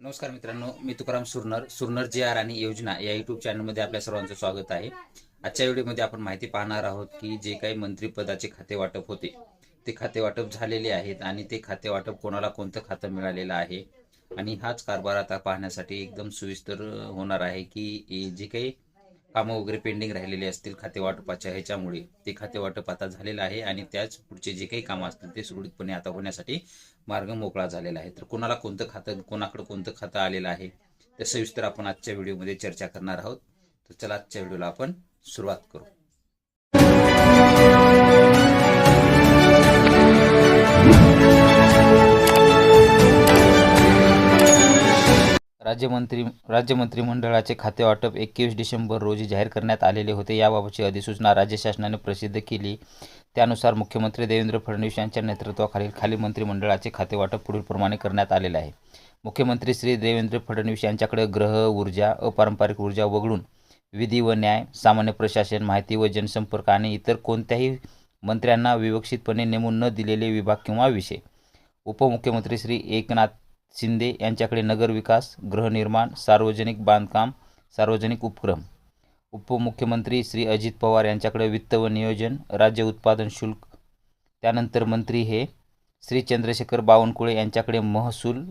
नमस्कार मित्रांनो मी तुकाराम सुरनर सुरनर जी आर आणि योजना या युट्यूब चॅनलमध्ये आपल्या सर्वांचं स्वागत आहे. आजच्या व्हिडिओमध्ये आपण माहिती पाहणार आहोत की जे काही मंत्रिपदाचे खाते वाटप होते ते खाते वाटप झालेले आहेत आणि ते खाते वाटप कोणाला कोणतं खातं मिळालेलं आहे? आणि हाच कारभार आता पाहण्यासाठी एकदम सुविस्तर होणार आहे की जे काही कामं वगैरे पेंडिंग राहिलेली असतील खाते वाटपाच्या ह्याच्यामुळे. ते खाते वाटप आता झालेलं आहे आणि त्याच पुढचे जे काही कामं असतील ते सुरळीतपणे आता होण्यासाठी मार्ग मोकळा झालेला आहे. तर कोणाला कोणतं खातं कोणाकडं कोणतं खातं आलेलं आहे ते सविस्तर आपण आजच्या व्हिडिओमध्ये चर्चा करणार आहोत. तर चला आजच्या व्हिडिओला आपण सुरुवात करू. राज्यमंत्री राज्य मंत्रिमंडळाचे खाते वाटप एकवीस डिसेंबर रोजी जाहीर करण्यात आलेले होते. याबाबतची अधिसूचना राज्य शासनाने प्रसिद्ध केली. त्यानुसार मुख्यमंत्री देवेंद्र फडणवीस यांच्या नेतृत्वाखालील खाली मंत्रिमंडळाचे खाते वाटप पुढीलप्रमाणे करण्यात आलेले आहे. मुख्यमंत्री श्री देवेंद्र फडणवीस यांच्याकडे ग्रह ऊर्जा अपारंपरिक ऊर्जा वगळून विधी व न्याय सामान्य प्रशासन माहिती व जनसंपर्क आणि इतर कोणत्याही मंत्र्यांना विवक्षितपणे नेमून न दिलेले विभाग किंवा विषय. उपमुख्यमंत्री श्री एकनाथ शिंदे यांच्याकडे नगरविकास गृहनिर्माण सार्वजनिक बांधकाम सार्वजनिक उपक्रम. उपमुख्यमंत्री श्री अजित पवार यांच्याकडे वित्त व नियोजन राज्य उत्पादन शुल्क त्यानंतर मंत्री हे श्री चंद्रशेखर बावनकुळे यांच्याकडे महसूल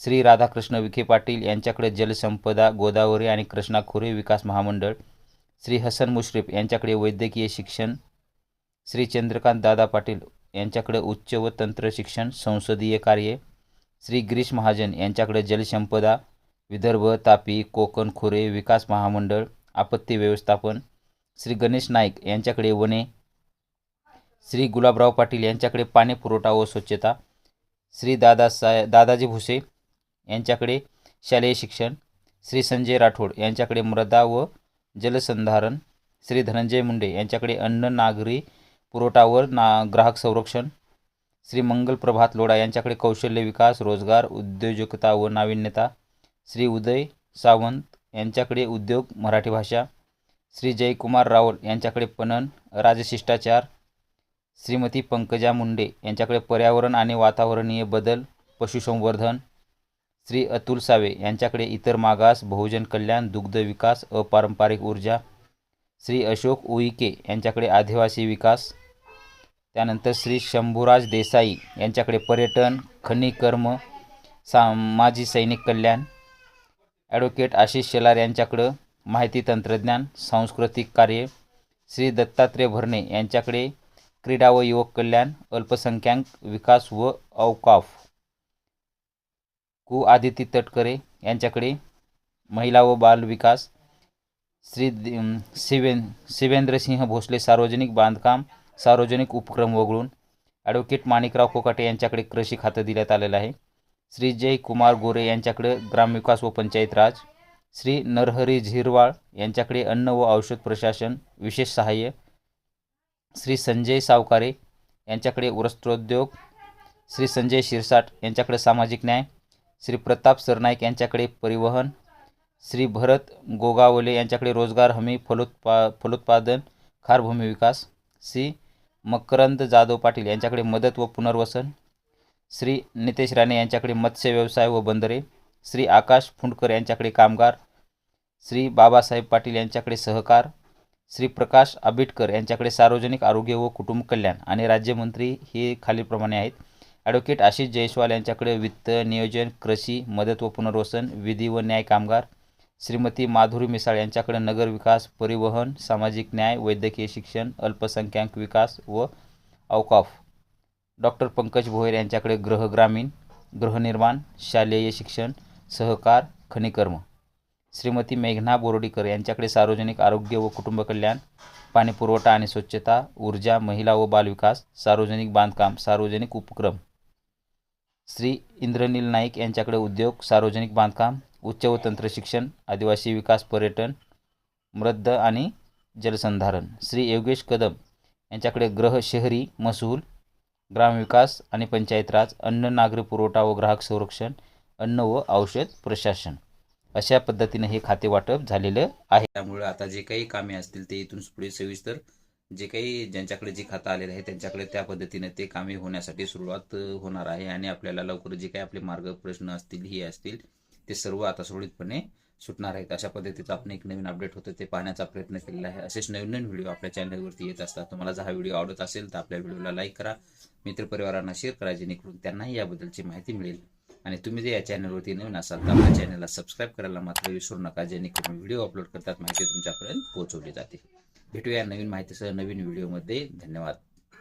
श्री राधाकृष्ण विखे पाटील यांच्याकडे जलसंपदा गोदावरी आणि कृष्णा खोरे विकास महामंडळ श्री हसन मुश्रीफ यांच्याकडे वैद्यकीय शिक्षण श्री चंद्रकांत दादा पाटील यांच्याकडे उच्च व तंत्र शिक्षण संसदीय कार्य श्री गिरीश महाजन यांच्याकडे जलसंपदा विदर्भ तापी कोकण खोरे विकास महामंडळ आपत्ती व्यवस्थापन श्री गणेश नाईक यांच्याकडे वने श्री गुलाबराव पाटील यांच्याकडे पाणी पुरवठा व स्वच्छता श्री दादासाहे दादाजी भुसे यांच्याकडे शालेय शिक्षण श्री संजय राठोड यांच्याकडे मृदा व जलसंधारण श्री धनंजय मुंडे यांच्याकडे अन्न नागरी पुरवठा व ना ग्राहक संरक्षण श्री मंगल प्रभात लोढा यांच्याकडे कौशल्य विकास रोजगार उद्योजकता व नाविन्यता. श्री उदय सावंत यांच्याकडे उद्योग मराठी भाषा. श्री जयकुमार रावल यांच्याकडे पणन राजशिष्टाचार श्रीमती पंकजा मुंडे यांच्याकडे पर्यावरण आणि वातावरणीय बदल पशुसंवर्धन. श्री अतुल सावे यांच्याकडे इतर मागास बहुजन कल्याण दुग्ध विकास अपारंपरिक ऊर्जा. श्री अशोक उईके यांच्याकडे आदिवासी विकास. त्यानंतर श्री शंभूराज देसाई यांच्याकडे पर्यटन खनिकर्म सा माजी सैनिक कल्याण ॲडव्होकेट आशिष शेलार यांच्याकडं माहिती तंत्रज्ञान सांस्कृतिक कार्य श्री दत्तात्रय भरणे यांच्याकडे क्रीडा व युवक कल्याण अल्पसंख्याक विकास व अवकाफ कु आदिती तटकरे यांच्याकडे महिला व बाल विकास श्री दि- शिवेन शिवेंद्रसिंह भोसले सार्वजनिक बांधकाम सार्वजनिक उपक्रम वगळून ॲडव्होकेट माणिकराव कोकाटे यांच्याकडे कृषी खातं देण्यात आलेलं आहे. श्री जय कुमार गोरे यांच्याकडे ग्रामविकास व पंचायत राज. श्री नरहरी झिरवाळ यांच्याकडे अन्न व औषध प्रशासन विशेष सहाय्य. श्री संजय सावकारे यांच्याकडे वस्त्रोद्योग. श्री संजय शिरसाट यांच्याकडे सामाजिक न्याय. श्री प्रताप सरनाईक यांच्याकडे परिवहन. श्री भरत गोगावले यांच्याकडे रोजगार हमी फलोत्पा फलोत्पादन खारभूमी विकास. श्री मकरंद जाधव पाटील यांच्याकडे मदत व पुनर्वसन श्री नितेश राणे यांच्याकडे मत्स्य व्यवसाय व बंदरे श्री आकाश फुंडकर यांच्याकडे कामगार श्री बाबासाहेब पाटील यांच्याकडे सहकार श्री प्रकाश आंबेडकर यांच्याकडे सार्वजनिक आरोग्य व कुटुंब कल्याण आणि राज्यमंत्री हे खालीलप्रमाणे आहेत. ॲडव्होकेट आशिष जयस्वाल यांच्याकडे वित्त नियोजन कृषी मदत व पुनर्वसन विधी व न्याय कामगार श्रीमती माधुरी मिसाळ यांच्याकडे नगरविकास परिवहन सामाजिक न्याय वैद्यकीय शिक्षण अल्पसंख्याक विकास व अवकाफ डॉक्टर पंकज भोयर यांच्याकडे ग्रहग्रामीण गृहनिर्माण शालेय शिक्षण सहकार खनिकर्म. श्रीमती मेघना बोर्डीकर यांच्याकडे सार्वजनिक आरोग्य व कुटुंब कल्याण पाणीपुरवठा आणि स्वच्छता ऊर्जा महिला व बालविकास सार्वजनिक बांधकाम सार्वजनिक उपक्रम. श्री इंद्रनील नाईक यांच्याकडे उद्योग सार्वजनिक बांधकाम उच्च व तंत्र शिक्षण आदिवासी विकास पर्यटन मृद्ध आणि जलसंधारण. श्री योगेश कदम यांच्याकडे ग्रह शहरी महसूल ग्रामविकास आणि पंचायत राज अन्न नागरी पुरवठा व ग्राहक संरक्षण अन्न व औषध प्रशासन अशा पद्धतीने हे खाते वाटप झालेलं आहे. त्यामुळे आता जे काही कामे असतील ते इथून पुढे सविस्तर जे काही ज्यांच्याकडे जे खातं आलेलं आहे त्यांच्याकडे त्या पद्धतीने ते कामे होण्यासाठी सुरुवात होणार आहे आणि आपल्याला लवकर जे काही आपले मार्ग प्रश्न असतील हे असतील ते सर्व आता सुरळीतपणे सुटणार आहेत. अशा पद्धतीचं आपण एक नवीन अपडेट होतं ते पाहण्याचा प्रयत्न केलेला आहे. असेच नवीन नवीन व्हिडिओ आपल्या चॅनलवरती येत असतात. तुम्हाला जर हा व्हिडिओ आवडत असेल तर आपल्या व्हिडिओला लाईक करा. मित्रपरिवारांना शेअर करा जेणेकरून त्यांनाही याबद्दलची माहिती मिळेल. आणि तुम्ही जर या चॅनलवरती नवीन असाल तर आपल्या चॅनलला सबस्क्राईब करायला मात्र विसरू नका जेणेकरून व्हिडिओ अपलोड करतात माहिती तुमच्यापर्यंत पोहोचवली जाते. भेटूया नवीन माहितीसह नवीन व्हिडिओमध्ये धन्यवाद.